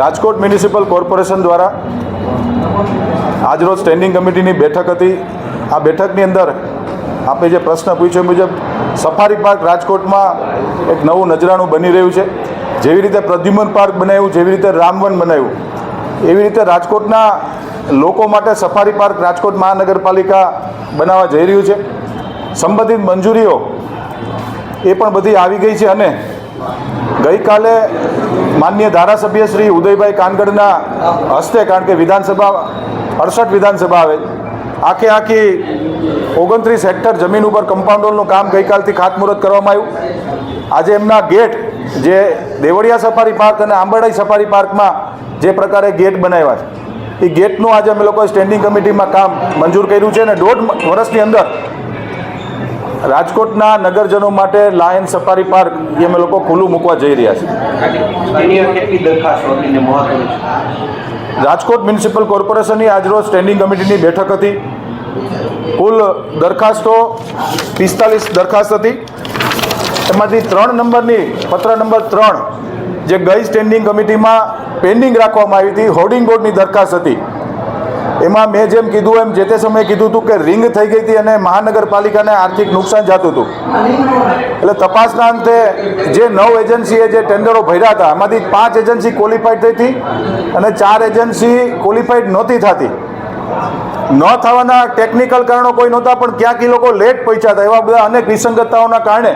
Rajkot municipal corporation દ્વારા આજરોજ standing કમિટીની બેઠક હતી. આ બેઠકની અંદર આપણે જે પ્રશ્ન પૂછ્યો મુજબ સફારી પાર્ક રાજકોટમાં એક નવું નજરાણું બની રહ્યું છે. જેવી રીતે પ્રદ્યુમન પાર્ક બનાવ્યું, જેવી રીતે રામવન બનાવ્યું, એવી રીતે રાજકોટના લોકો માટે સફારી પાર્ક રાજકોટ મહાનગરપાલિકા બનાવવા જઈ રહ્યું છે. સંબંધિત મંજૂરીઓ એ પણ બધી આવી ગઈ છે અને ગઈકાલે માન્ય ધારાસભ્ય શ્રી ઉદયભાઈ કાનગડના હસ્તે, કારણ કે વિધાનસભા, અડસઠ વિધાનસભા આવે, આખે આખી ઓગણત્રીસ હેક્ટર જમીન ઉપર કમ્પાઉન્ડરનું કામ ગઈકાલથી ખાતમુહૂર્ત કરવામાં આવ્યું. આજે એમના ગેટ, જે દેવળિયા સફારી પાર્ક અને આંબરડાઈ સફારી પાર્કમાં જે પ્રકારે ગેટ બનાવ્યા છે, એ ગેટનું આજે અમે લોકોએ સ્ટેન્ડિંગ કમિટીમાં કામ મંજૂર કર્યું છે અને દોઢ વર્ષની અંદર રાજકોટના નગરજનો માટે લાયન સફારી પાર્ક એ અમે લોકો ખુલ્લું મૂકવા જઈ રહ્યા છીએ છે? રાજકોટ મ્યુનિસિપલ કોર્પોરેશનની આજરોજ સ્ટેન્ડિંગ કમિટીની બેઠક હતી. કુલ દરખાસ્તો પિસ્તાલીસ દરખાસ્ત હતી. એમાંથી ત્રણ નંબરની પત્ર નંબર ત્રણ જે ગઈ સ્ટેન્ડિંગ કમિટીમાં પેન્ડિંગ રાખવામાં આવી હતી હોર્ડિંગ બોર્ડની દરખાસ્ત હતી. એમાં મેં જેમ કીધું એમ જે તે સમયે કીધું હતું કે રિંગ થઈ ગઈ હતી અને મહાનગરપાલિકાને આર્થિક નુકસાન જતું હતું. એટલે તપાસના અંતે જે નવ એજન્સીએ જે ટેન્ડરો ભર્યા હતા એમાંથી પાંચ એજન્સી ક્વોલિફાઈડ થઈ હતી અને ચાર એજન્સી ક્વોલિફાઈડ નહોતી થતી. ન થવાના ટેકનિકલ કારણો કોઈ નહોતા, પણ ક્યાંક એ લોકો લેટ પહોંચ્યા હતા. એવા બધા અનેક વિસંગતતાઓના કારણે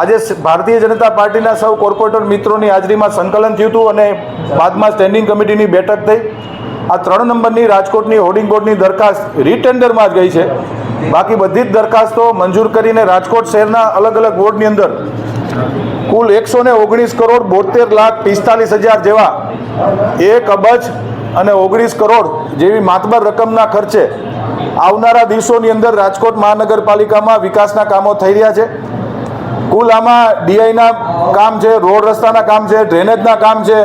આજે ભારતીય જનતા પાર્ટીના સૌ કોર્પોરેટર મિત્રોની હાજરીમાં સંકલન થયું હતું અને બાદમાં સ્ટેન્ડિંગ કમિટીની બેઠક થઈ. આ ત્રણ નંબરની રાજકોટની હોર્ડિંગ બોર્ડની દરખાસ્ત રીટેન્ડરમાં જ ગઈ છે. બાકી બધી જ દરખાસ્તો મંજૂર કરીને રાજકોટ શહેરના અલગ અલગ બોર્ડની અંદર કુલ એકસો ને ઓગણીસ કરોડ બોતેર લાખ પિસ્તાલીસ હજાર જેવા એક અબજ અને ઓગણીસ કરોડ જેવી માતબર રકમના ખર્ચે આવનારા દિવસોની અંદર રાજકોટ મહાનગરપાલિકામાં વિકાસના કામો થઈ રહ્યા છે. કુલ આમાં ડીઆઈના કામ છે, રોડ રસ્તાના કામ છે, ડ્રેનેજના કામ છે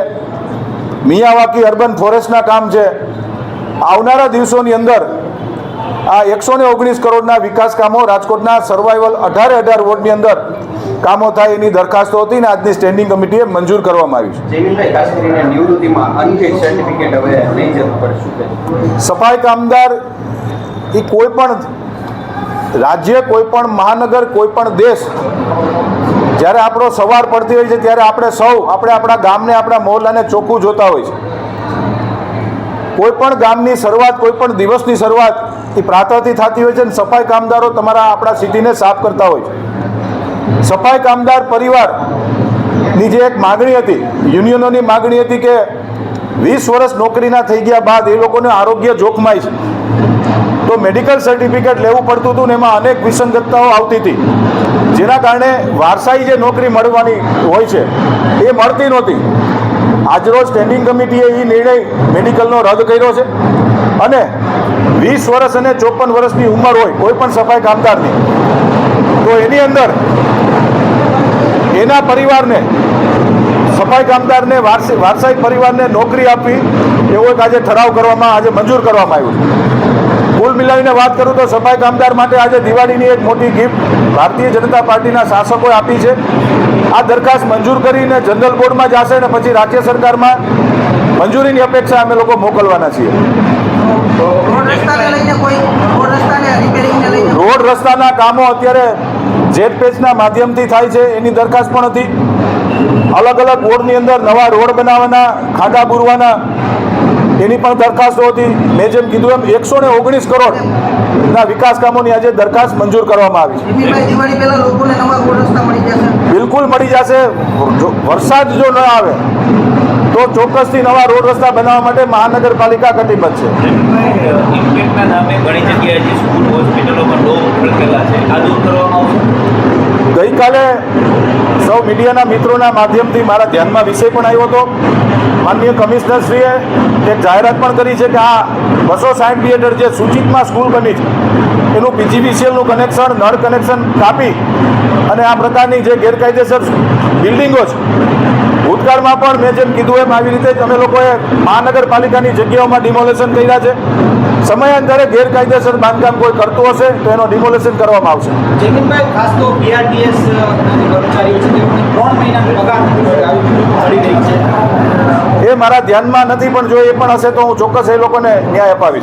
મિયાવાકી અર્બન ફોરેસ્ટના કામ છે. આવનારા દિવસોની અંદર આ એકસો ને ઓગણીસ કરોડના વિકાસ કામો રાજકોટના સર્વાઈવલ અઢારે અઢાર વોર્ડની અંદર કામો થાય એની દરખાસ્તો હતી ને આજની સ્ટેન્ડિંગ કમિટીએ મંજૂર કરવામાં આવી છે. સફાઈ કામદાર એ કોઈ પણ રાજ્ય કોઈ પણ મહાનગર કોઈ પણ દેશ જ્યારે આપણો સવાર પડતી હોય છે ત્યારે આપણે સૌ, આપણે આપણા ગામને, આપણા મહોલ્લાને ચોખ્ખું જોતા હોય છે. કોઈ પણ ગામની શરૂઆત કોઈ પણ દિવસની શરૂઆત એ પ્રાતઃથી થતી હોય છે અને સફાઈ કામદારો તમારા આપણા સિટીને સાફ કરતા હોય છે. સફાઈ કામદાર પરિવારની જે એક માગણી હતી, યુનિયનોની માગણી હતી કે વીસ વર્ષ નોકરીના થઈ ગયા બાદ એ લોકોને આરોગ્ય જોખમાય છે. તો મેડિકલ સર્ટિફિકેટ લેવું પડતું હતું ને એમાં અનેક વિસંગતતાઓ આવતી હતી. જેના કારણે વારસાઈ જે નોકરી મળવાની હોય છે, એ મળતી નહોતી. આજરોજ સ્ટેન્ડિંગ કમિટીએ એ નિર્ણય મેડિકલનો રદ કર્યો છે અને વીસ વર્ષ અને ચોપન વર્ષની ઉંમર હોય, કોઈ પણ સફાઈ કામદારની, તો એની અંદર એના પરિવારને, સફાઈ કામદારને, વારસી, વારસાઈ પરિવારને નોકરી આપવી એવો એક આજે ઠરાવ કરવામાં, આજે મંજૂર કરવામાં આવ્યો કુલ મિલાવીને વાત કરું તો સફાઈ કામદાર માટે આજે દિવાળીની એક મોટી ગિફ્ટ ભારતીય જનતા પાર્ટીના શાસકોએ આપી છે. આ દરખાસ્ત મંજૂર કરીને જનરલ બોર્ડમાં જશે અને પછી રાજ્ય સરકારમાં મંજૂરીની અપેક્ષા અમે લોકો મોકલવાના છીએ. રોડ રસ્તાને કામો અત્યારે જેટ પેજના માધ્યમથી થાય છે એની દરખાસ્ત પણ હતી. અલગ અલગ બોર્ડની અંદર નવા રોડ બનાવવાના ખાડા બુરવાના એની પણ દરખાસ્તો હતી મેં જેમ કીધું એમ એકસો ને ઓગણીસ કરોડના વિકાસ કામોની આજે દરખાસ્ત મંજૂર કરવામાં આવી છે. દિલીપભાઈ દિવાળી પહેલા લોકોને નવા રોડ રસ્તા મળી જશે બિલકુલ મળી જશે. જો વરસાદ જો ન આવે તો ચોક્કસથી નવા રોડ રસ્તા બનાવવા માટે મહાનગરપાલિકા કટિબદ્ધ છે. ગઈકાલે મીડિયાના મિત્રોના માધ્યમથી મારા ધ્યાનમાં વિષય પણ આવ્યો હતો. માનનીય કમિશનરશ્રીએ એક જાહેરાત પણ કરી છે કે આ બસો સાઠ બી જે સૂચિતમાં સ્કૂલ બની છે, એનું પીજીવીસીએલનું કનેક્શન નળ કનેક્શન કાપી અને આ પ્રકારની જે ગેરકાયદેસર બિલ્ડિંગો છે ભૂતકાળમાં પણ મેં જેમ કીધું એમ આવી રીતે જ અમે લોકોએ મહાનગરપાલિકાની જગ્યાઓમાં ડિમોલેશન કર્યા છે. સમયાંતરે ગેરકાયદેસર બાંધકામ કોઈ કરતું હશે તો એનો ડિમોલેશન કરવામાં આવશે. જમીનભાઈ ખાસ તો બીઆરટીએસ કર્મચારીઓ છે તેઓને ત્રણ મહિનાનો પગાર મળી રહી છે? એ મારા ધ્યાનમાં નથી પણ જો એ પણ હશે તો હું ચોક્કસ એ લોકોને ન્યાય અપાવીશ.